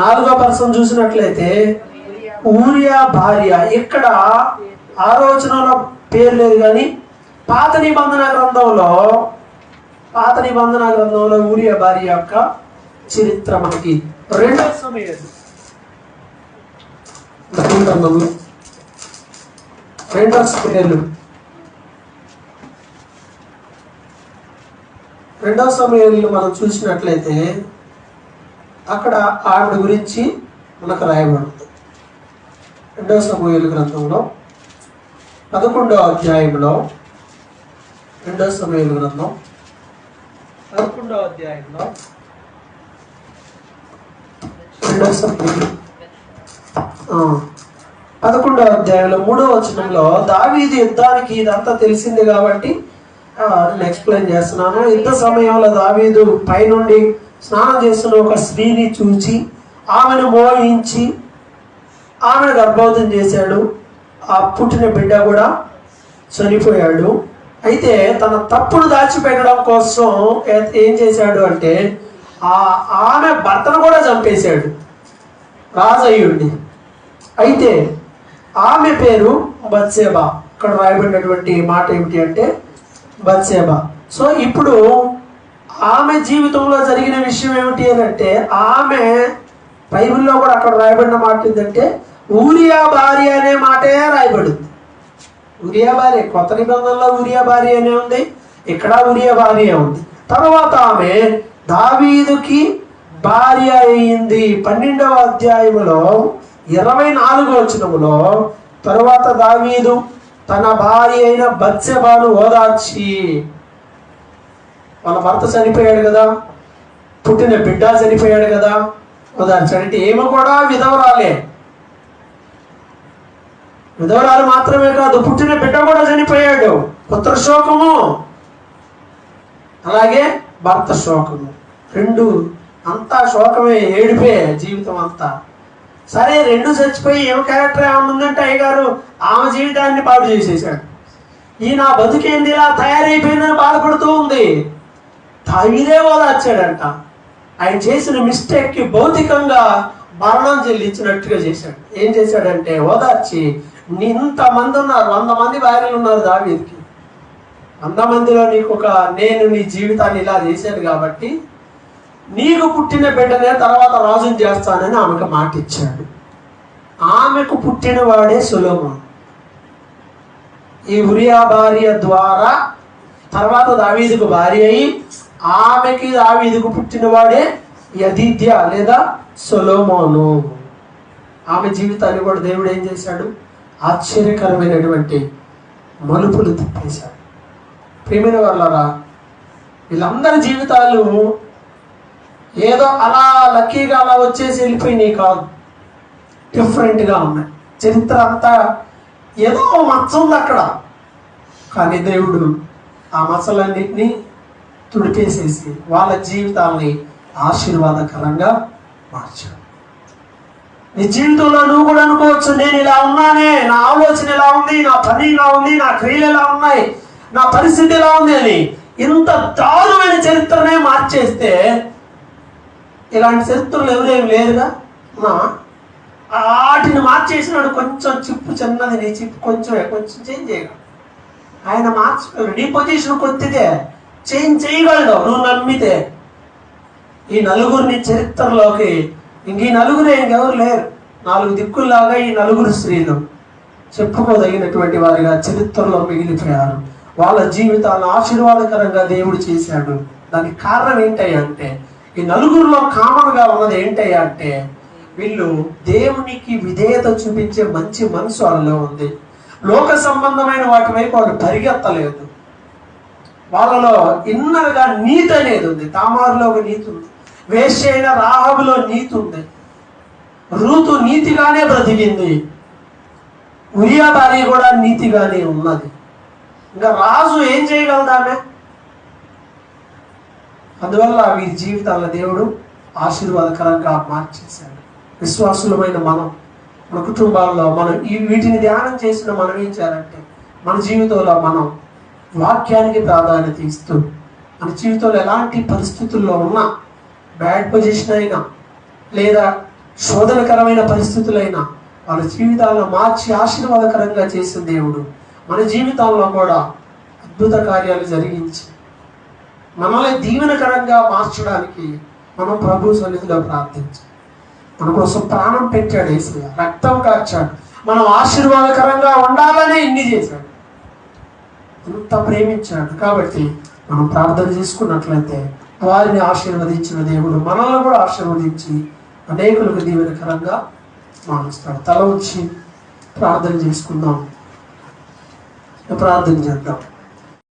నాలుగో పర్సన్ చూసినట్లయితే ఊరియా భార్య. ఇక్కడ ఆలోచనలో పేరు లేదు కానీ పాత నిబంధన గ్రంథంలో పాత నిబంధన గ్రంథంలో ఊరియా భార్య యొక్క చరిత్ర మనకి రెండో సమయం రెండో సమయాలు. రెండవ సమయంలో మనం చూసినట్లయితే అక్కడ ఆవిడ గురించి మనకు రాయబడుతుంది. రెండవ సమూహల గ్రంథంలో పదకొండవ అధ్యాయంలో రెండవ సమూహల గ్రంథం పదకొండవ అధ్యాయంలో రెండవ సమూహలు. పదకొండవ అధ్యాయంలో మూడవ వచనంలో దావీది యుద్ధానికి ఇదంతా తెలిసింది కాబట్టి నేను ఎక్స్ప్లెయిన్ చేస్తున్నాను. యుద్ధ సమయంలో దావీదు పైనుండి స్నానం చేస్తున్న ఒక స్త్రీని చూచి ఆమెను మోహించి ఆమెను గర్భవతం చేశాడు. ఆ పుట్టిన బిడ్డ కూడా చనిపోయాడు. అయితే తన తప్పును దాచిపెట్టడం కోసం ఏం చేశాడు అంటే ఆ ఆమె భర్తను కూడా చంపేశాడు. రాజయ్యుడిని. అయితే ఆమె పేరు బత్సేబా. ఇక్కడ రాయబడినటువంటి మాట ఏమిటి అంటే బత్సేబా. సో ఇప్పుడు ఆమె జీవితంలో జరిగిన విషయం ఏమిటి అని అంటే ఆమె బైబిల్లో కూడా అక్కడ రాయబడిన మాట ఏంటంటే ఊరియా భార్య అనే మాటే రాయబడింది. ఉరియా భార్య కొత్త నిబంధనలో ఉరియా భార్య అనే ఉంది ఇక్కడ ఉరియా భార్య ఉంది. తర్వాత ఆమె దావీదుకి భార్య అయింది. పన్నెండవ అధ్యాయములో ఇరవై నాలుగు వచనములో తరువాత దావీదు తన భార్య అయిన బత్సెబాను ఓదార్చి వాళ్ళ భర్త చనిపోయాడు కదా పుట్టిన బిడ్డ చనిపోయాడు కదా ఓదార్చాడు ఏమి ఏమో కూడా విధవరాలే. విధవరాలు మాత్రమే కాదు పుట్టిన బిడ్డ కూడా చనిపోయాడు. పుత్ర శోకము. అలాగే భర్త శోకము. రెండు అంతా శోకమే ఏడిపే జీవితం అంతా. సరే రెండు చచ్చిపోయి ఏం క్యారెక్టర్ ఏమన్నా ఉందంటే అయ్యగారు ఆమె జీవితాన్ని పాడు చేసేసాడు ఈ నా బతుకేంది ఇలా తయారైపోయిందని బాధపడుతూ ఉంది. తాగిదే ఓదార్చాడంట ఆయన చేసిన మిస్టేక్కి భౌతికంగా మరణం చెల్లించినట్టుగా చేశాడు. ఏం చేశాడంటే ఓదార్చి ఇంతమంది ఉన్నారు వంద మంది భార్యలు ఉన్నారు దావీదికి. వంద మందిలో నీకు ఒక నేను నీ జీవితాన్ని ఇలా చేశాను కాబట్టి నీకు పుట్టిన బిడ్డనే తర్వాత రాజుని చేస్తానని ఆమెకు మాట ఇచ్చాడు. ఆమెకు పుట్టిన వాడే సులభం ఈ ఉరియా భార్య ద్వారా తర్వాత దావీదుకు భార్య అయి ఆమెకి దావీదుకు పుట్టినవాడే యదిద్య లేదా సొలోమోను. ఆమె జీవితాన్ని కూడా దేవుడు ఏం చేశాడు? ఆశ్చర్యకరమైనటువంటి మలుపులు తిప్పేశాడు. ప్రేమిన వాళ్ళరా వీళ్ళందరి జీవితాలు ఏదో అలా లక్కీగా అలా వచ్చేసి వెళ్ళిపోయినాయి కాదు. డిఫరెంట్గా ఉన్నాయి. చరిత్ర అంతా ఏదో మచ్చ ఉంది అక్కడ. కానీ దేవుడు ఆ మచ్చలన్నింటినీ తుడిపేసేసి వాళ్ళ జీవితాల్ని ఆశీర్వాదకరంగా మార్చాడు. నీ జీవితంలో నువ్వు కూడా అనుకోవచ్చు నేను ఇలా ఉన్నానే నా ఆలోచన ఇలా ఉంది నా పని ఇలా ఉంది నా క్రియలు ఎలా ఉన్నాయి నా పరిస్థితి ఎలా ఉంది అని ఇంత దారుణమైన చరిత్రనే మార్చేస్తే ఇలాంటి చరిత్రలు ఎవరేం లేరుగా? మా వాటిని మార్చేసినాడు కొంచెం చిప్పు చిన్నది నీ చిప్పు కొంచెం కొంచెం చేంజ్ చేయగలడు. ఆయన మార్చుకోరు నీ పొజిషన్ కొద్దిదే. చేంజ్ చేయగలడు నువ్వు నమ్మితే ఈ నలుగురిని చరిత్రలోకి ఇంక ఈ నలుగురు ఇంకెవరు లేరు. నాలుగు దిక్కుల్లాగా ఈ నలుగురు స్త్రీలు చెప్పుకోదగినటువంటి వారిగా చరిత్రలో మిగిలిపోయారు. వాళ్ళ జీవితాలను ఆశీర్వాదకరంగా దేవుడు చేశాడు. దానికి కారణం ఏంటయ్యా అంటే ఈ నలుగురిలో కామన్గా ఉన్నది ఏంటయ్యా అంటే వీళ్ళు దేవునికి విధేయత చూపించే మంచి మనసు వాళ్ళలో ఉంది. లోక సంబంధమైన వాటి వైపు వాళ్ళు పరిగెత్తలేదు. వాళ్ళలో ఇన్నర్గా నీతి అనేది ఉంది. తామారులో ఒక నీతి ఉంది. వేస్ట్ అయిన రాహబులో నీతి ఉంది. రూతు నీతిగానే బ్రతికింది. ఉరియా భార్య కూడా నీతిగానే ఉన్నది. ఇంకా రాజు ఏం చేయగలదామె అందువల్ల వీరి జీవితాల దేవుడు ఆశీర్వాదకరంగా మార్చేశాడు. విశ్వాసులమైన మనం మన కుటుంబాల్లో మనం ఈ వీటిని ధ్యానం చేసిన మనం ఏం చేయాలంటే మన జీవితంలో మనం వాక్యానికి ప్రాధాన్యత ఇస్తూ మన జీవితంలో ఎలాంటి పరిస్థితుల్లో ఉన్నా బ్యాడ్ పొజిషన్ అయినా లేదా శోధనకరమైన పరిస్థితులైనా వాళ్ళ జీవితాలను మార్చి ఆశీర్వాదకరంగా చేసిన దేవుడు మన జీవితాల్లో కూడా అద్భుత కార్యాలు జరిగించి మనల్ని దీవెనకరంగా మార్చడానికి మనం ప్రభు సన్నిధిలో ప్రార్థించాలి మన కోసం ప్రాణం పెట్టాడు ఏసయ్య రక్తం కార్చాడు. మనం ఆశీర్వాదకరంగా ఉండాలని ఇన్ని చేశాడు. అంత ప్రేమించాడు కాబట్టి మనం ప్రార్థన చేసుకున్నట్లయితే వారిని ఆశీర్వదించిన దేవుడు మనల్ని కూడా ఆశీర్వదించి అనేకులకు దీవెనకరంగా మారుస్తాడు. తల వచ్చి ప్రార్థన చేసుకుందాం. ప్రార్థన చేద్దాం.